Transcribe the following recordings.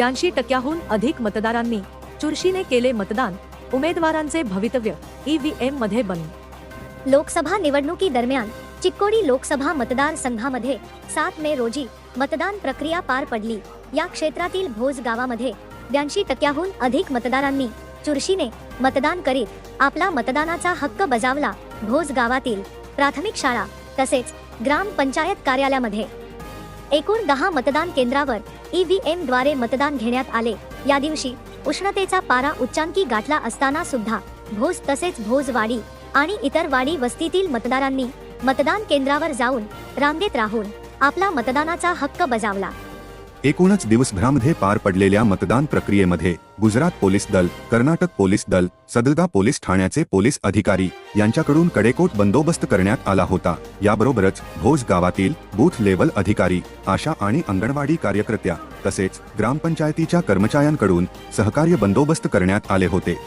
ब्याऐंशी टक्क्याहून अधिक मतदारांनी चुरशीने केले मतदान उमेदवारांचे भवितव्य ईव्हीएममध्ये बंद. लोकसभा निवडणुकीदरम्यान चिक्कोडी लोकसभा मतदारसंघामध्ये सात मे रोजी मतदान प्रक्रिया पार पडली. या क्षेत्रातील भोज गावामध्ये ब्याऐंशी टक्क्याहून अधिक मतदारांनी चुरशीने मतदान करीत आपला मतदानाचा हक्क बजावला भोज गावातील प्राथमिक शाळा तसेच ग्रामपंचायत कार्यालयामध्ये. एकूण दहा मतदान केंद्रावर ईव्हीएमद्वारे मतदान घेण्यात आले. या दिवशी उष्णतेचा पारा उच्चांकी गाठला असताना सुद्धा भोज तसेच भोजवाडी आणि इतर वाडी वस्तीतील मतदारांनी मतदान केंद्रावर जाऊन रांगेत राहून आपला मतदानाचा हक्क बजावला. एकूणच दिवसभरामध्ये पार पडलेल्या मतदान प्रक्रियेमध्ये गुजरात पोलीस दल कर्नाटक पोलीस दल सददा पोलीस ठाण्याचे पोलीस अधिकारी यांच्याकडून कडेकोट बंदोबस्त करण्यात आला होता. याबरोबरच भोज गावातील बूथ लेवल अधिकारी आशा आणि अंगणवाडी कार्यकर्त्या तसेच ग्रामपंचायतीच्या कर्मचाऱ्यांकडून सहकार्य बंदोबस्त करण्यात आले होते.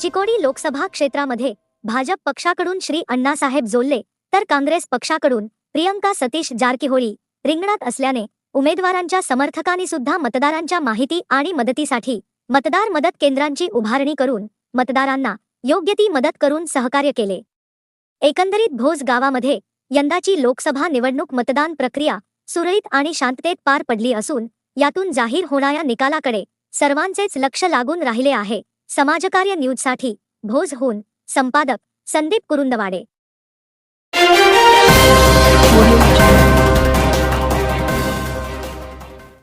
चिकोडी लोकसभा क्षेत्रामध्ये भाजप पक्षाकडून श्री अण्णासाहेब जोल्ले तर काँग्रेस पक्षाकडून प्रियंका सतीश जारकिहोळी रिंगणात असल्याने उमेदवारांच्या समर्थकांनी सुद्धा मतदारांच्या माहिती आणि मदतीसाठी मतदार मदत केंद्रांची उभारणी करून मतदारांना योग्य ती मदत करून सहकार्य केले. एकंदरीत भोज गावामध्ये यंदाची लोकसभा निवडणूक मतदान प्रक्रिया सुरळीत आणि शांततेत पार पडली असून यातून जाहीर होणाऱ्या निकालाकडे सर्वांचेच लक्ष लागून राहिले आहे. समाजकार्य न्यूजसाठी भोजहून संपादक संदीप कुरुंदवाडे.